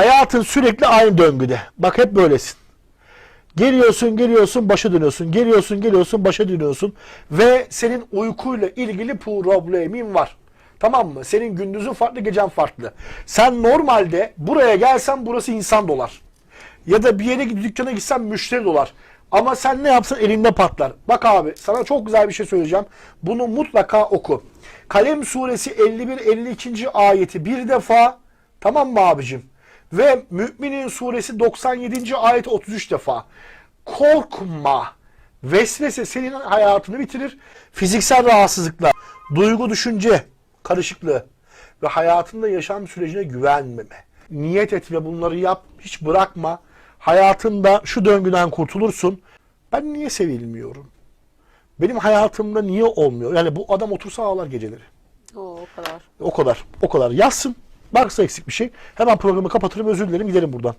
Hayatın sürekli aynı döngüde. Bak hep böylesin. Geliyorsun, geliyorsun, başa dönüyorsun. Geliyorsun, geliyorsun, başa dönüyorsun. Ve senin uykuyla ilgili problemin var. Tamam mı? Senin gündüzün farklı, gecen farklı. Sen normalde buraya gelsen burası insan dolar. Ya da bir yere gidip dükkana gitsen müşteri dolar. Ama sen ne yapsan elinde patlar. Bak abi sana çok güzel bir şey söyleyeceğim. Bunu mutlaka oku. Kalem suresi 51-52. ayeti bir defa tamam mı abicim? Ve Müminin suresi 97. ayet 33 defa. Korkma. Vesvese senin hayatını bitirir. Fiziksel rahatsızlıklar, duygu düşünce karışıklığı ve hayatında yaşam sürecine güvenmeme. Niyet et ve bunları yap. Hiç bırakma. Hayatında şu döngüden kurtulursun. Ben niye sevilmiyorum? Benim hayatımda niye olmuyor? Yani bu adam otursa ağlar geceleri. Oo, o kadar. O kadar. O kadar. Yazsın. Varsa eksik bir şey. Hemen programı kapatırım özür dilerim giderim buradan.